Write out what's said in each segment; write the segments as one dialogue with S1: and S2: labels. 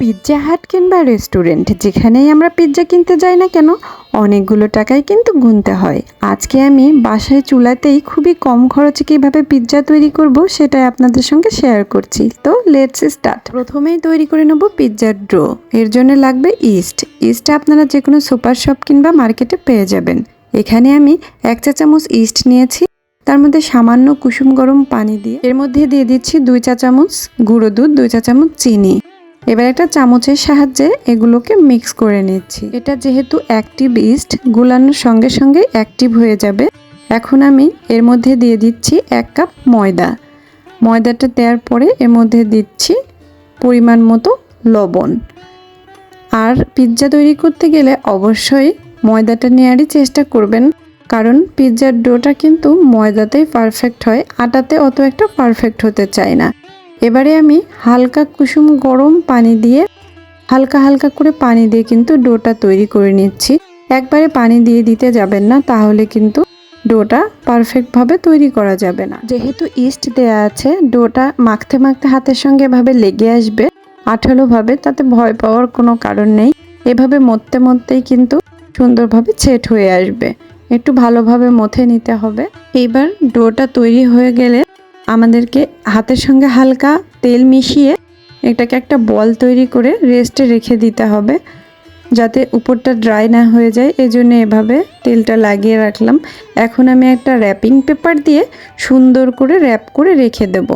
S1: Pizza Hut কিংবা restaurant, যেখানেই আমরা পিৎজা কিনতে যাই না কেন, অনেকগুলো টাকাই কিন্তু গুনতে হয়। আজকে আমি বাসায় চুলাতেই খুবই কম খরচে কীভাবে পিৎজা তৈরি করব সেটাই আপনাদের সঙ্গে শেয়ার করছি। তো লেটস স্টার্ট প্রথমেই তৈরি করে নেব পিৎজার ড্রো। এর জন্য লাগবে ইস্ট। ইস্ট আপনারা যে কোনো সুপার শপ কিংবা মার্কেটে পেয়ে যাবেন। এখানে আমি এক চা চামচ ইস্ট নিয়েছি। তার মধ্যে সামান্য কুসুম গরম পানি দিয়ে, এর মধ্যে দিয়ে দিচ্ছি দুই চা চামচ গুঁড়ো দুধ, দুই চা চামচ চিনি। এবার একটা চামচের সাহায্যে এগুলোকে মিক্স করে নিচ্ছি। এটা যেহেতু অ্যাক্টিভ ইস্ট গুলানোর সঙ্গে সঙ্গে অ্যাক্টিভ হয়ে যাবে। এখন আমি এর মধ্যে দিয়ে দিচ্ছি এক কাপ ময়দা। ময়দাটা দেওয়ার পরে এর মধ্যে দিচ্ছি পরিমাণ মতো লবণ। আর পিৎজা তৈরি করতে গেলে অবশ্যই ময়দাটা নেওয়ারই চেষ্টা করবেন, কারণ পিৎজার ডোটা কিন্তু ময়দাতেই পারফেক্ট হয়, আটাতে অত একটা পারফেক্ট হতে চায় না। এবারে আমি হালকা কুসুম গরম পানি দিয়ে হালকা হালকা করে পানি দিয়ে কিন্তু ডোটা তৈরি করে নিচ্ছি। একবারে পানি দিয়ে দিতে যাবেন না, তাহলে কিন্তু ডোটা পারফেক্টভাবে তৈরি করা যাবে না। যেহেতু ইস্ট দেয়া আছে, ডোটা মাখতে মাখতে হাতের সঙ্গে এভাবে লেগে আসবে, আঠালোভাবে, তাতে ভয় পাওয়ার কোনো কারণ নেই। এভাবে মরতে মরতেই কিন্তু সুন্দরভাবে সেট হয়ে আসবে। একটু ভালোভাবে মথে নিতে হবে। এইবার ডোটা তৈরি হয়ে গেলে আমাদেরকে হাতের সঙ্গে হালকা তেল মিশিয়ে এটাকে একটা বল তৈরি করে রেস্টে রেখে দিতে হবে যাতে উপরটা ড্রাই না হয়ে যায়। এজন্য এভাবে তেলটা লাগিয়ে রাখলাম। এখন আমি একটা র্যাপিং পেপার দিয়ে সুন্দর করে র্যাপ করে রেখে দেব।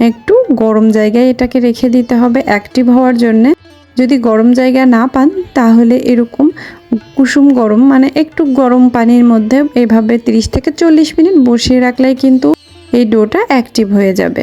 S1: একটু গরম জায়গায় এটাকে রেখে দিতে হবে অ্যাক্টিভ হওয়ার জন্যে। যদি গরম জায়গা না পান, তাহলে এরকম কুসুম গরম মানে একটু গরম পানির মধ্যে এভাবে 30 থেকে চল্লিশ মিনিট বসিয়ে রাখলেই কিন্তু এই ডোটা অ্যাক্টিভ হয়ে যাবে।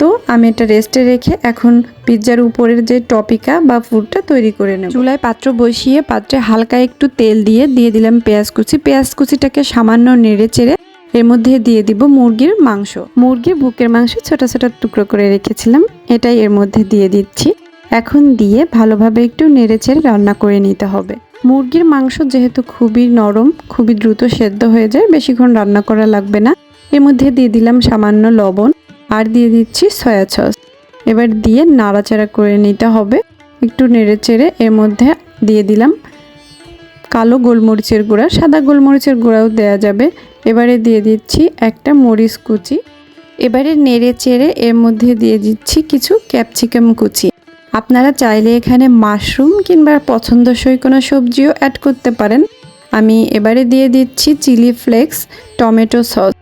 S1: তো আমি এটা রেস্টে রেখে এখন পিৎজার উপরের যে টপিকা বা ফুডটা তৈরি করে নেব। চুলায় পাত্র বসিয়ে পাত্রে হালকা একটু তেল দিয়ে দিয়ে দিলাম পেঁয়াজ কুচি। পেঁয়াজ কুচিটাকে সামান্য নেড়ে চেড়ে এর মধ্যে দিয়ে দিব মুরগির মাংস। মুরগির বুকের মাংস ছোট ছোট টুকরো করে রেখেছিলাম, এটাই এর মধ্যে দিয়ে দিচ্ছি। এখন দিয়ে ভালোভাবে একটু নেড়ে চেড়ে রান্না করে নিতে হবে। মুরগির মাংস যেহেতু খুবই নরম, খুবই দ্রুত সেদ্ধ হয়ে যায়, বেশিক্ষণ রান্না করা লাগবে না। এর মধ্যে দিয়ে দিলাম সামান্য লবণ আর দিয়ে দিচ্ছি সয়া সস। এবার দিয়ে নাড়াচাড়া করে নিতে হবে। একটু নেড়ে চেড়ে এর মধ্যে দিয়ে দিলাম কালো গোলমরিচের গুঁড়া। সাদা গোলমরিচের গুঁড়াও দেওয়া যাবে। এবারে দিয়ে দিচ্ছি একটা মরিচ কুচি। এবারে নেড়ে চেড়ে এর মধ্যে দিয়ে দিচ্ছি কিছু ক্যাপসিকাম কুচি। আপনারা চাইলে এখানে মাশরুম কিংবা পছন্দসই কোনো সবজিও অ্যাড করতে পারেন। আমি এবারে দিয়ে দিচ্ছি চিলি ফ্লেক্স, টমেটো সস।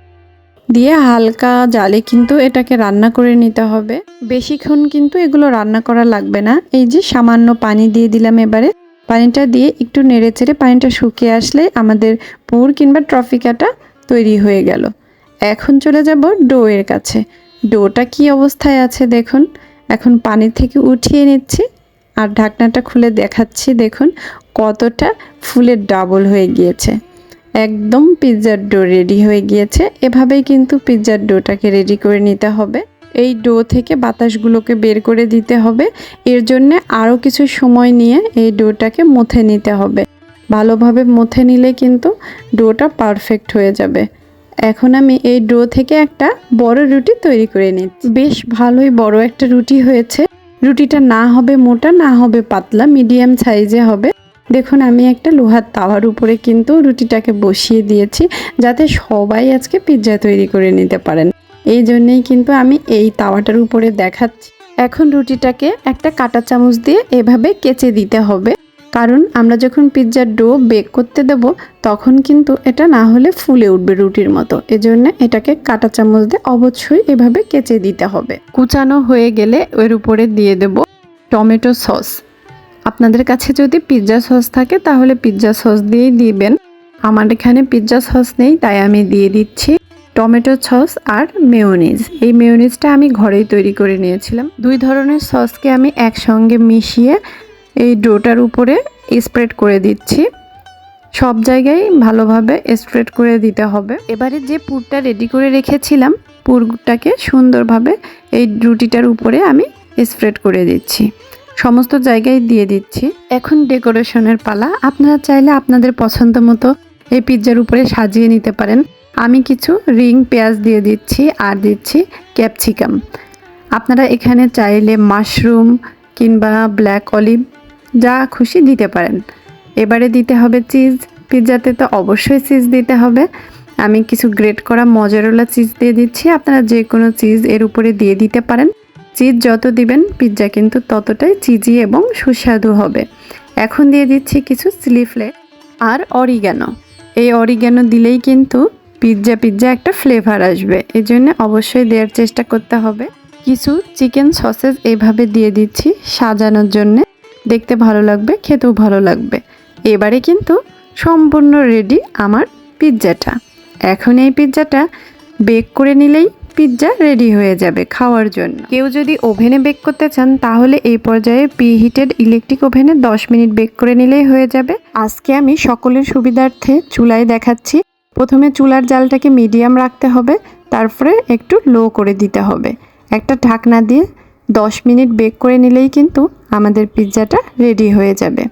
S1: দিয়ে হালকা জালে কিন্তু এটাকে রান্না করে নিতে হবে। বেশিক্ষণ কিন্তু এগুলো রান্না করা লাগবে না। এই যে সামান্য পানি দিয়ে দিলাম এবারে। পানিটা দিয়ে একটু নেড়ে চেড়ে পানিটা শুকিয়ে আসলে আমাদের পুর কিংবা ট্রফিকাটা তৈরি হয়ে গেল। এখন চলে যাব ডোয়ের কাছে। ডোটা কি অবস্থায় আছে দেখুন। এখন পানি থেকে উঠিয়ে নিচ্ছি আর ঢাকনাটা খুলে দেখাচ্ছি দেখুন কতটা ফুলের ডাবল হয়ে গিয়েছে। একদম পিৎজার ডো রেডি হয়ে গিয়েছে। এভাবেই কিন্তু পিৎজার ডোটাকে রেডি করে নিতে হবে। এই ডো থেকে বাতাসগুলোকে বের করে দিতে হবে। এর জন্য আরও কিছু সময় নিয়ে এই ডোটাকে মুথে নিতে হবে। ভালোভাবে মুথে নিলে কিন্তু ডোটা পারফেক্ট হয়ে যাবে। এখন আমি এই ডো থেকে একটা বড় রুটি তৈরি করে নিচ্ছি। বেশ ভালোই বড় একটা রুটি হয়েছে। রুটিটা না হবে মোটা, না হবে পাতলা, মিডিয়াম সাইজে হবে। দেখুন, আমি একটা লোহার তাওয়ার উপরে কিন্তু রুটিটাকে বসিয়ে দিয়েছি যাতে সবাই আজকে পিৎজা তৈরি করে নিতে পারেন। এই জন্যেই কিন্তু আমি এই তাওয়াটার উপরে দেখাচ্ছি। এখন রুটিটাকে একটা কাঁটা চামচ দিয়ে এভাবে কেচে দিতে হবে। কারণ আমরা যখন পিৎজার ডো বেক করতে দেব, তখন কিন্তু এটা না হলে ফুলে উঠবে রুটির মতো। এজন্য এটাকে কাঁটা চামচ দিয়ে অবশ্যই এভাবে কেচে দিতে হবে। কুচানো হয়ে গেলে এর উপরে দিয়ে দেব টমেটো সস। আপনাদের কাছে যদি পিৎজা সস থাকে, তাহলে পিৎজা সস দিয়েই দিবেন। আমার এখানে পিৎজা সস নেই, তাই আমি দিয়ে দিচ্ছি টমেটো সস আর মেয়োনিজ এই মেয়োনিজটা আমি ঘরেই তৈরি করে নিয়েছিলাম। দুই ধরনের সসকে আমি একসঙ্গে মিশিয়ে এই ডোটার উপরে স্প্রেড করে দিচ্ছি। সব জায়গায় ভালোভাবে স্প্রেড করে দিতে হবে। এবারে যে পুরটা রেডি করে রেখেছিলাম, পুরটাকে সুন্দরভাবে এই রুটিটার উপরে আমি স্প্রেড করে দিচ্ছি। সমস্ত জায়গায় দিয়ে দিচ্ছি। এখন ডেকোরেশনের পালা। আপনারা চাইলে আপনাদের পছন্দ মতো এই পিৎজার উপরে সাজিয়ে নিতে পারেন। আমি কিছু রিং, পেঁয়াজ দিয়ে দিচ্ছি আর দিচ্ছি ক্যাপসিকাম। আপনারা এখানে চাইলে মাশরুম কিংবা ব্ল্যাক অলিভ, যা খুশি দিতে পারেন। এবারে দিতে হবে চিজ। পিৎজাতে তো অবশ্যই চিজ দিতে হবে। আমি কিছু গ্রেট করা মজারোলা চিজ দিয়ে দিচ্ছি। আপনারা যে কোনো চিজ এর উপরে দিয়ে দিতে পারেন। চিজ যত দিবেন, পিৎজা কিন্তু ততটাই চিজি এবং সুস্বাদু হবে। এখন দিয়ে দিচ্ছি কিছু চিলি ফ্লেক আর অরিগ্যানো এই অরিগ্যানো দিলেই কিন্তু পিৎজা পিৎজা একটা ফ্লেভার আসবে। এই জন্য অবশ্যই দেওয়ার চেষ্টা করতে হবে। কিছু চিকেন সসেস এইভাবে দিয়ে দিচ্ছি সাজানোর জন্যে। দেখতে ভালো লাগবে, খেতেও ভালো লাগবে। এবারে কিন্তু সম্পূর্ণ রেডি আমার পিৎজাটা। এখন এই পিৎজাটা বেক করে নিলেই পিৎজা রেডি হয়ে যাবে খাওয়ার জন্য। কেউ যদি ওভেনে বেক করতে চান, তাহলে এই পর্যায়ে প্রিহিটেড ইলেকট্রিক ওভেনে 10 মিনিট বেক করে নিলেই হয়ে যাবে। আজকে আমি সকলের সুবিধার্থে চুলায় দেখাচ্ছি। প্রথমে চুলার জালটাকে মিডিয়াম রাখতে হবে, তারপরে একটু লো করে দিতে হবে। একটা ঢাকনা দিয়ে 10 মিনিট বেক করে নিলেই কিন্তু আমাদের পিৎজাটা রেডি হয়ে যাবে।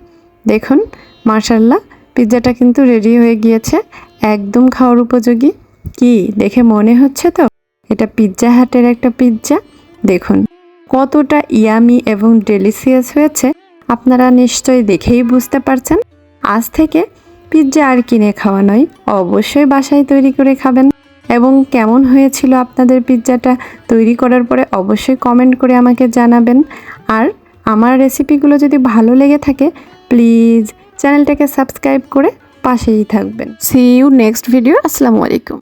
S1: দেখুন মার্শাল্লাহ পিৎজাটা কিন্তু রেডি হয়ে গিয়েছে। একদম খাওয়ার উপযোগী। কি, দেখে মনে হচ্ছে তো? এটা পিৎজা হাটের একটা পিৎজা। দেখুন, কতটা ইয়ামি এবং ডেলিসিয়াস হয়েছে। আপনারা নিশ্চয়ই দেখেই বুঝতে পারছেন, আজ থেকে পিৎজা আর কিনে খাওয়া নয়, অবশ্যই বাসায় তৈরি করে খাবেন। এবং কেমন হয়েছিল আপনাদের পিৎজাটা তৈরি করার পরে অবশ্যই কমেন্ট করে আমাকে জানাবেন। আর আমার রেসিপিগুলো যদি ভালো লেগে থাকে, প্লিজ চ্যানেলটাকে সাবস্ক্রাইব করে পাশেই থাকবেন। সি ইউ নেক্সট ভিডিও আসসালামু আলাইকুম।